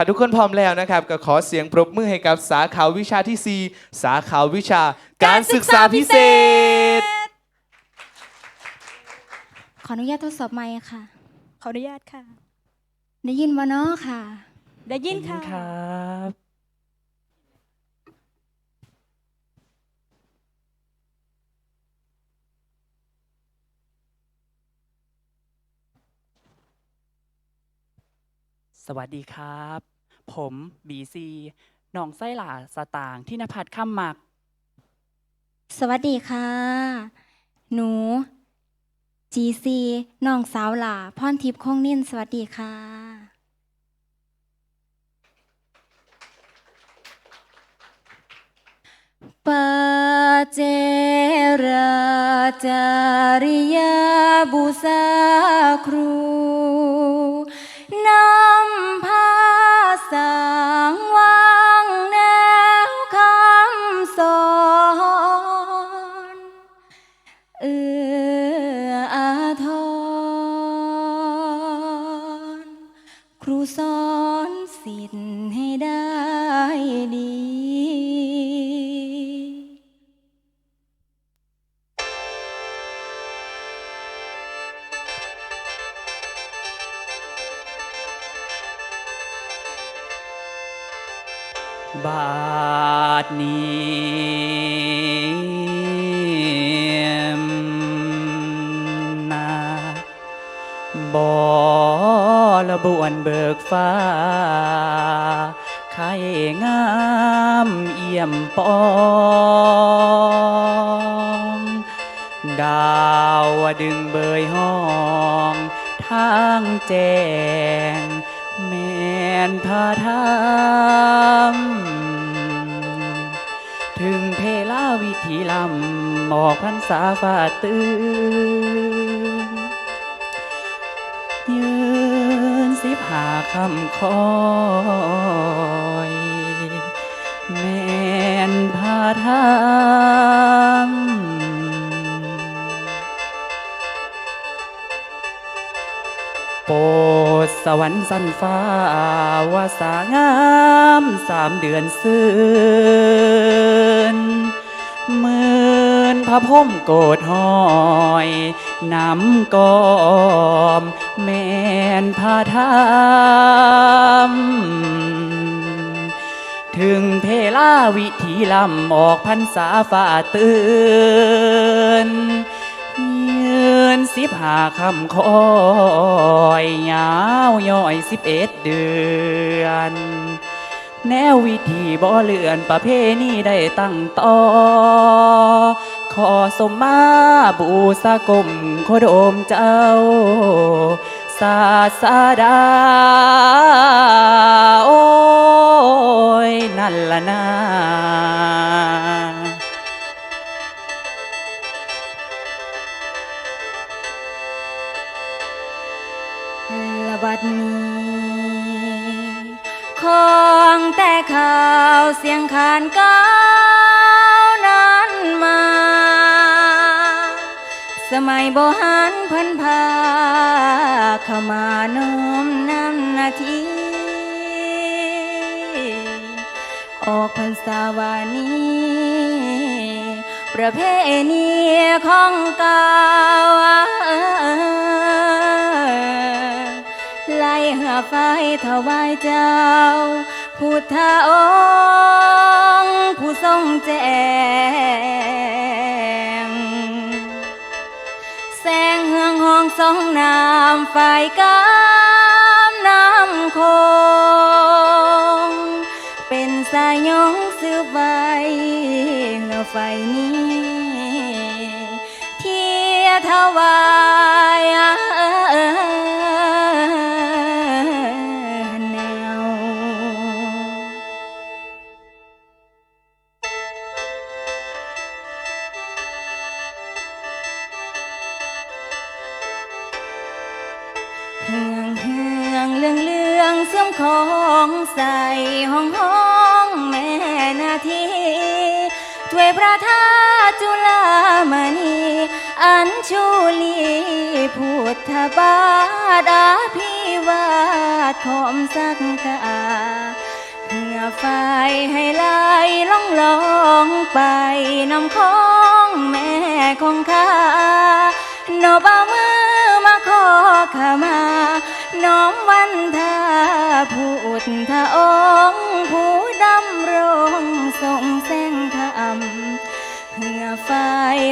ถ้าทุกคนพร้อมแล้วนะครับ ก็ขอเสียงปรบมือให้กับสาขาวิชาที่ 4 สาขาวิชาการศึกษาพิเศษ ขออนุญาตทดสอบไมค์ค่ะ ขออนุญาตค่ะ ได้ยินบ่เนาะค่ะ ได้ยินค่ะ ครับ สวัสดีครับ ผมบีซีน้องไส้หลาสตางที่นภัทรข้ามหมัก สวัสดีค่ะ หนู จีซีน้องสาวหล่าพรทิพย์คงนิ่นสวัสดีค่ะ ปเจราจาริยาบุษาครูนำ บาทนี้นาบอระบวนเบิกฟ้าไข่งามเอี่ยมปองดาวดึงเบยห้อง ทางแจงแม่นพาทำ ลาวิธีลำหมอกพันษาฝาตื่นยืนสิบหาคำคอยแม่นพาทำโปรดสวรรค์สันฟ้าวาสางามสามเดือนซื่น หมื่นพระพมโกดหอยน้ำกอม แม่นพาทำถึงเพลาวิธีลำออกพันษาฝ่าตื่นยืนสิบหาคำคอยยาวย่อยสิบเอ็ดเดือน แนววิธีบ่เลื่อนประเพณีได้ตั้งต่อ ขอสมมาบูสากมโคดมเจ้า ศาสดาโอ้ยนั่นละนา องแต่ข่าวเสียงขานก้าวนั้นมา สมัยโบหันเพิ่นพาเข้ามาน้อมนำนาที ออกพรรษาวานีประเพณีของเก่า ไล่หาไฟถวายเจ้า พุทธองค์ผู้ทรงแจ้งแสงเฮืองห้องสองน้ำไฟกามน้ำคง เป็นสายยงสืบไว้เมื่อไฟนี้ เทียถวา ของใส่ห้องห้องแม่นาทีถวยพระธาตุจุลามณี อัญชุลีพุทธบาทอาภิวาดขอมสักกาเหือไฟให้ไหลล่องลองไปน้ำของแม่คงคานบเอามือมาขอขมา น้อมวันทาผู้อุทธองผู้ดำรงทรงแสงธรรมเพื่อไฟ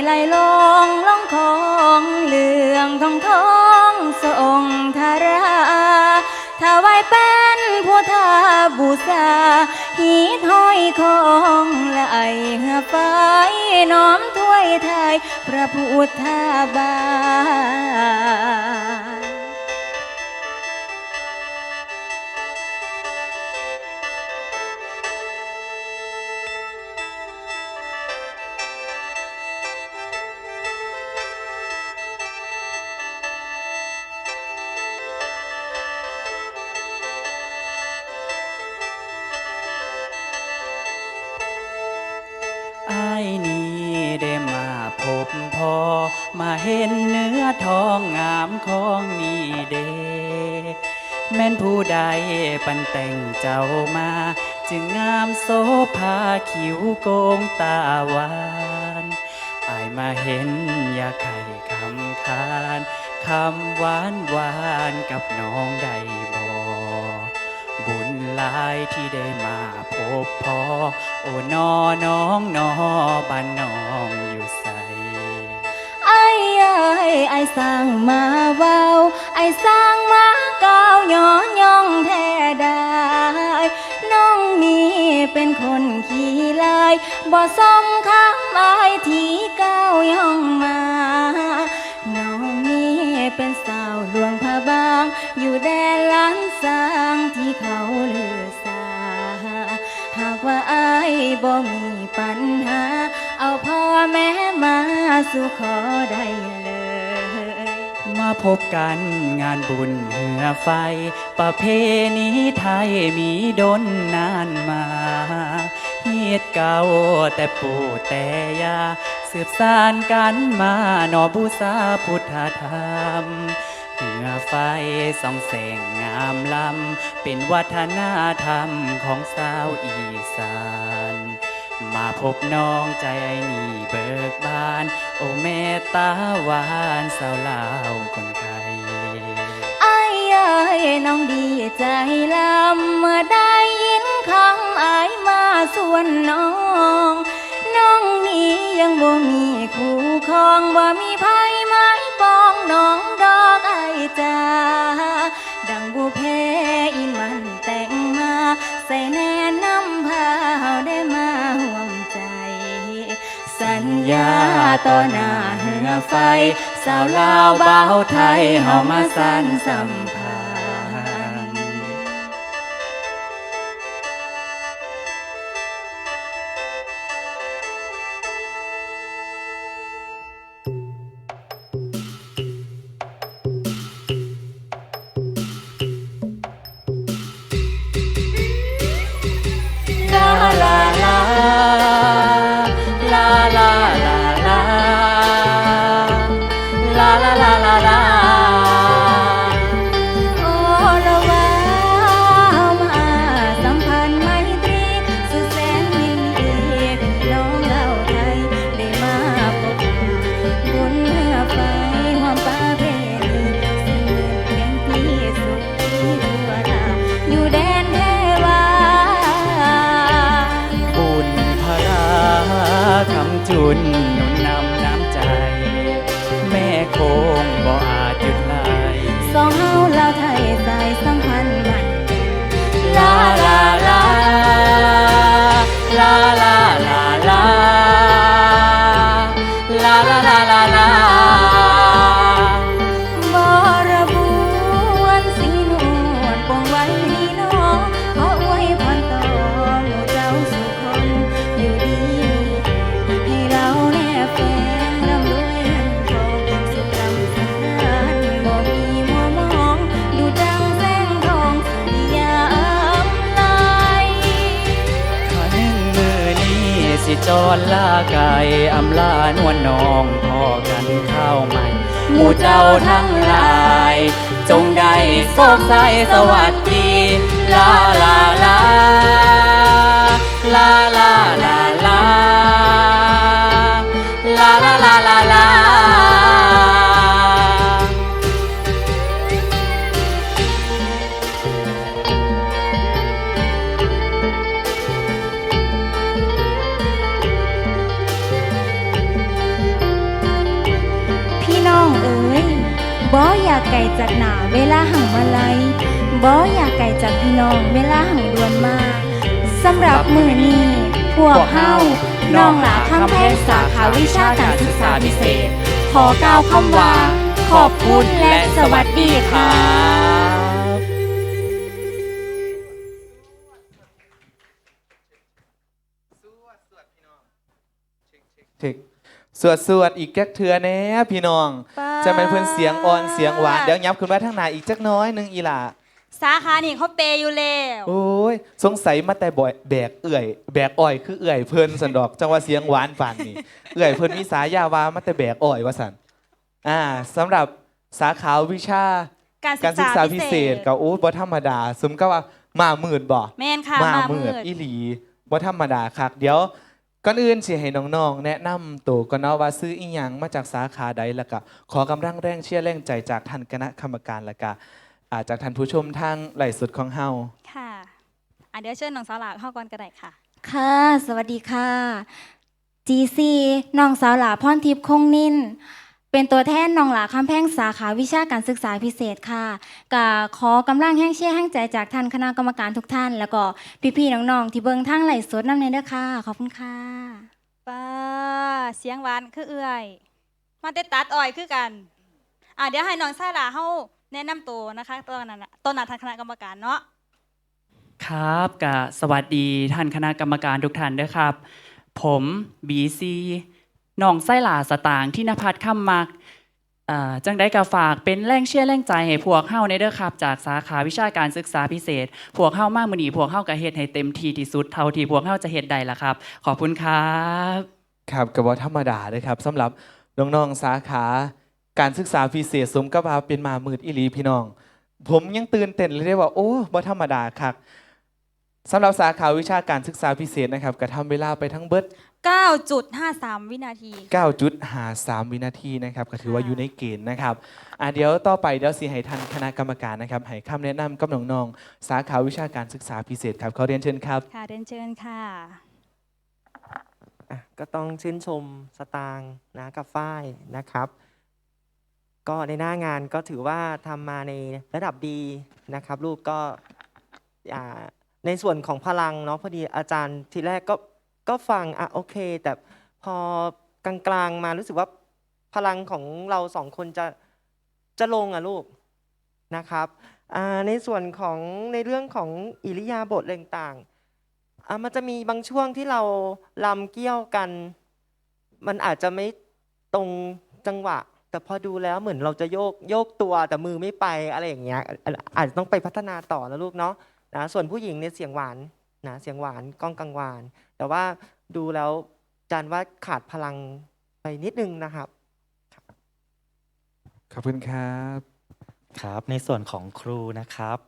ไหลลงล่องของเหลืองทองทองทรงธาราถวายเป็นผู้ทาบูชาหีดห้อยของไหลเหือไฟน้อมถ้วยไทยพระพุทธบาท มาเห็นเนื้อทองงามของนี่เดแม่นผู้ใดปันแต่งเจ้ามา จึงงามโซภาคิ้วโกงตาหวานอายมาเห็นอยากไข่คำคานคำหวานหวานกับน้องได้บ่บุญหลายที่ได้มาพบพอ โอ้นอน้องนอบ้านน้องอยู่ ไอ้ไอ้สร้างมาเว้า ไอ้สร้างมาก้าวย้อนย่องแท้ได้น้องนี่เป็นคนขี้ลายบ่สมคำไอ้ที่ก้าวย่องมา น้องนี่เป็นสาวหลวงพระบาง อยู่แดนล้านสร้างที่เขาเลือสาหากว่าอายบ่มีปัญหา เอาพ่อแม่มาสู่ขอได้เลย มาพบกันงานบุญเหือไฟ ประเพณีไทยมีดนนานมาเฮียดเก่าแต่ปู่แต่ยาสืบสานกันมาหนอบูชาพุทธธรรมเหือไฟส่องแสงงามลำเป็นวัฒนธรรมของสาวอีสาน มาพบน้องใจนี่เบิกบาน โอ้แม่ตาหวานสาวลาวคนไทยไอ้ไอ้น้องดีใจลำเมื่อได้ยินคำอายมาส่วนน้อง น้องนี้ยังบ่มีคู่ครองบ่มีไผไม้ปองน้องดอกไอจ้า ญาต่อหน้าเหือไฟ สาวลาวบ่าวไทยเฮามาสันสัมพ ลาลาโอ้ละวามาสัมพันธ์ไมตรี สุดแสนยินดีพี่น้องเล่าไทย ได้มาพบบุญเมื่อไฟหอมประเพณีสิ่งเป็นที่สุขที่ทั่วดาอยู่แดนเทวาบุญพราคำจุน คงบ่อาจหยุดไหลสองเฮาลาวไทย จรลาไก่อำลานวลน้องพอกันข้าวใหม่หมู่เจ้าทั้งหลาย จงได้โชคใสสวัสดี ลาลาลา ลาลาลา หนาเวลาหังมาไลยบ่อยากไก่จากพี่น้องเวลาหังดวนมาสำหรับมือนี้พวกเฮาน้องหลาคำแพงสาขาวิชาการศึกษาพิเศษ ขอกล่าวคำว่า ขอบคุณและสวัสดีค่ะเทค สวดสวดอีกแก๊กเทือแน่พี่น้องจะเป็นเพื่อนเสียงอ่อนเสียงหวาน เดี๋ยวยับขึ้นมาทางหนาอีกจักน้อยหนึงอีหล่าสาขานี่เขาเปย์อยู่แล้วโอ้ย สงสัยมาแต่บ่อยแบกเอื่อย แบกอ้อยคือเอื่อยเพิ่นสันดอก จังว่าเสียงหวานปานนี่ เอื่อยเพิ่นมีสายาว่ามาแต่แบกอ้อยว่าสันอ่าสำหรับสาขาวิชาการการศึศึกกษาษาพิพิเศเศษษกับโอ้บ่ธรรมดาสมก็ว่ามาหมื่นบ่ แมนค่ะมามาหมื่มืนดอีหลีบ่ธรรมดาคักเดี๋ยว ก่อนอื่นสิให้น้องๆ แนะนำตัวก่อนเนาะว่าซื้ออีหยังมาจากสาขาใดแล้วก็ขอกำลังแรงเชียร์แรงใจจากท่านคณะกรรมการแล้วก็อ่าจากท่านผู้ชมทางไลฟ์สดของเฮา ค่ะอะเดี๋ยวเชิญน้องสาวหลาเข้าก่อนก็ได้ค่ะ ค่ะ สวัสดีค่ะ GC น้องสาวหลาพรทิพย์คงนิน เป็นตัวแทนน้องหลาคำแพงสาขาวิชาการศึกษาพิเศษค่ะกะขอกำลังแห้งเชี่ยร์แห้งใจจากท่านคณะกรรมการทุกท่าน แล้วก็พี่ๆน้องๆที่เบิงทางไหลฟ์สดน้ำในเด้อค่ะขอบคุณค่ะป้าเสียงหวานคือเอื่อย มาแต่ตัดอ้อยคือกันอะเดี๋ยวให้น้องสาวหลาเข้าแนะนำตัวนะคะตอนนั้นน่ะตอนนั้นทางคณะกรรมการเนาะครับกะสวัสดีท่านคณะกรรมการทุกท่านด้วยครับ ผมบีซี น้องไส้หลาสตางที่นภัทรคำมักอ่าจังได้กะฝากเป็นแรงเชียร์แรงใจให้พวกเฮาในเด้อครับ จากสาขาวิชาการศึกษาพิเศษ พวกเฮามากมือหนีพวกเฮากะเฮ็ดให้เต็มที่ที่สุดเท่าที่พวกเฮาจะเฮ็ดได้ละครับ ขอบคุณครับ ครับกับว่าธรรมดาเลยครับสำหรับน้องๆสาขาการศึกษาพิเศษสมกับว่าเป็นมามืดอีหลีพี่น้อง ผมยังตื่นเต้นเลยได้ว่าโอ้บ่ธรรมดาครับสำหรับสาขาวิชาการศึกษาพิเศษนะครับก็ทำเวลาไปทั้งเบิด 9.53 วินาที 9.53 วินาทีนะครับก็ถือว่าอยู่ในเกณฑ์นะครับอะเดี๋ยวต่อไปเดี๋ยวสิให้ท่านคณะกรรมการนะครับให้คำแนะนำกับน้องๆสาขาวิชาการศึกษาพิเศษครับเขาเรียนเชิญครับ ค่ะเรียนเชิญค่ะ อะก็ต้องชื่นชมสตางค์นะกับฝ้ายนะครับ ก็ในหน้างานก็ถือว่าทำมาในระดับดีนะครับ ลูกก็อ่าในส่วนของพลังเนาะพอดีอาจารย์ทีแรกก็ ก็ฟังอะโอเค แต่พอกลางๆมารู้สึกว่าพลังของเราสองคนจะจะลงอะลูกนะครับอ่าในส่วนของในเรื่องของอิริยาบถต่างๆอะมันจะมีบางช่วงที่เราลำเกี้ยวกัน มันอาจจะไม่ตรงจังหวะ แต่พอดูแล้วเหมือนเราจะโยกโยกตัวแต่มือไม่ไปอะไรอย่างเงี้ยอะอาจจะต้องไปพัฒนาต่อนะลูกเนาะนะส่วนผู้หญิงเนี่ยเสียงหวาน นะเสียงหวานก้องกังวาน แต่ว่าดูแล้วจานว่าขาดพลังไปนิดนึงนะครับขอบคุณครับครับในส่วนของครูนะครับ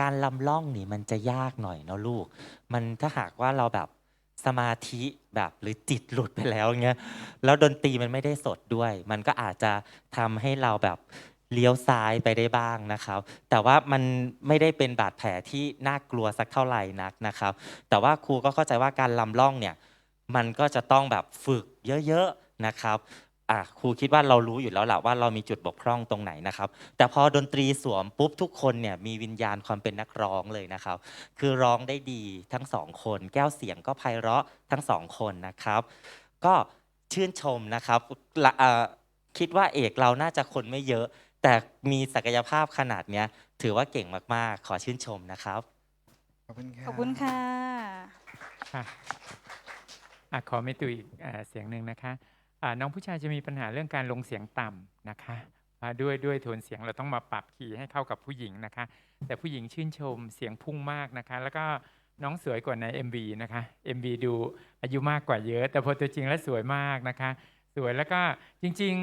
การลำล่องนี่มันจะยากหน่อยเนาะลูก มันถ้าหากว่าเราแบบสมาธิแบบหรือจิตหลุดไปแล้วเงี้ยแล้วดนตรีมันไม่ได้สดด้วย มันก็อาจจะทำให้เราแบบ เลี้ยวซ้ายไปได้บ้างนะครับ แต่ว่ามันไม่ได้เป็นบาดแผลที่น่ากลัวสักเท่าไหร่นักนะครับ แต่ว่าครูก็เข้าใจว่าการลำล่องเนี่ยมันก็จะต้องแบบฝึกเยอะๆนะครับอะครูคิดว่าเรารู้อยู่แล้วแหละว่าเรามีจุดบกพร่องตรงไหนนะครับ แต่พอดนตรีสวมปุ๊บทุกคนเนี่ยมีวิญญาณความเป็นนักร้องเลยนะครับ คือร้องได้ดีทั้งสองคน แก้วเสียงก็ไพเราะทั้งสองคนนะครับ ก็ชื่นชมนะครับคิดว่าเอกเราน่าจะคนไม่เยอะ แต่มีศักยภาพขนาดเนี้ย ถือว่าเก่งมากๆ ขอชื่นชมนะครับ ขอบคุณครับขอบคุณค่ะค่ะอะขอไม่ตุยอีกอ่าเสียงหนึ่งนะคะอ่าน้องผู้ชายจะมีปัญหาเรื่องการลงเสียงต่ำนะคะอ่าด้วยด้วยโทนเสียงเราต้องมาปรับคีย์ให้เข้ากับผู้หญิงนะคะ แต่ผู้หญิงชื่นชมเสียงพุ่งมากนะคะ แล้วก็น้องสวยกว่าใน MV นะคะ MV ดูอายุมากกว่าเยอะ แต่พอตัวจริงแล้วสวยมากนะคะ สวยแล้วก็จริง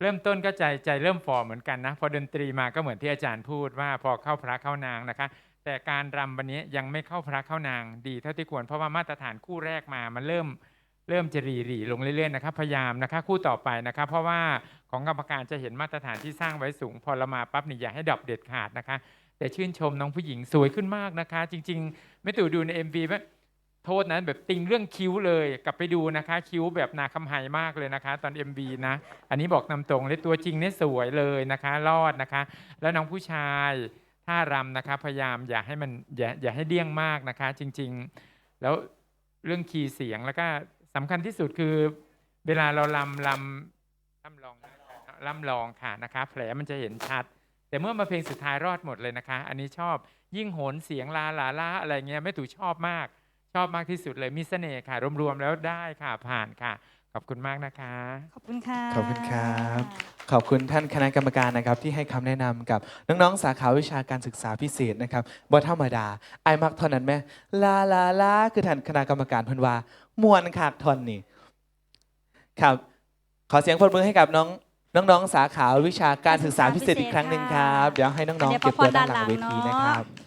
เริ่มต้นก็ใจใจเริ่มฟอร์เหมือนกันนะ พอดนตรีมาก็เหมือนที่อาจารย์พูดว่าพอเข้าพระเข้านางนะคะ แต่การรำวันนี้ยังไม่เข้าพระเข้านางดีเท่าที่ควรเพราะว่ามาตรฐานคู่แรกมามันเริ่มเริ่มจะรีรีลงเรื่อยๆนะครับพยายามนะคะคู่ต่อไปนะคะเพราะว่าของกรรมการจะเห็นมาตรฐานที่สร้างไว้สูง พอเรามาปั๊บนี่อย่าให้ดับเด็ดขาดนะคะ แต่ชื่นชมน้องผู้หญิงสวยขึ้นมากนะคะ จริง ๆ ไม่ตู่ดูใน MV ไหม โทษนะแบบติงเรื่องคิ้วเลยกลับไปดูนะคะ คิ้วแบบนาคำไฮมากเลยนะคะ ตอน MV นะ อันนี้บอกนำตรงเลยตัวจริงเนี่ยสวยเลยนะคะ รอดนะคะ แล้วน้องผู้ชายท่ารำนะคะ พยายามอย่าให้มันอย่าอย่าให้เลี่ยงมากนะคะ จริง ๆ แล้วเรื่องคีย์เสียงแล้วก็สำคัญที่สุดคือ เวลาเราลำลำลำลองลำลองค่ะนะคะ แผลมันจะเห็นชัด แต่เมื่อมาเพลงสุดท้ายรอดหมดเลยนะคะ อันนี้ชอบยิ่งโหนเสียงลาลาลาอะไรเงี้ยแม่ตู่ชอบมาก ชอบมากที่สุดเลยมีเสน่ห์ค่ะ รวมๆแล้วได้ค่ะผ่านค่ะ ขอบคุณมากนะคะ ขอบคุณค่ะ ขอบคุณครับ ขอบคุณท่านคณะกรรมการนะครับที่ให้คำแนะนำกับน้องๆสาขาวิชาการศึกษาพิเศษนะครับบ่ธรรมดาไอ้มักเท่านั้นไหมลาลาลาคือท่านคณะกรรมการเพิ่นว่ามวนคากทอนนี่ครับ ขอเสียงปรบมือให้กับน้องน้องๆสาขาวิชาการศึกษาพิเศษอีกครั้งหนึ่งครับ เดี๋ยวให้น้องๆเก็บตัวด้านหลังเวทีนะครับ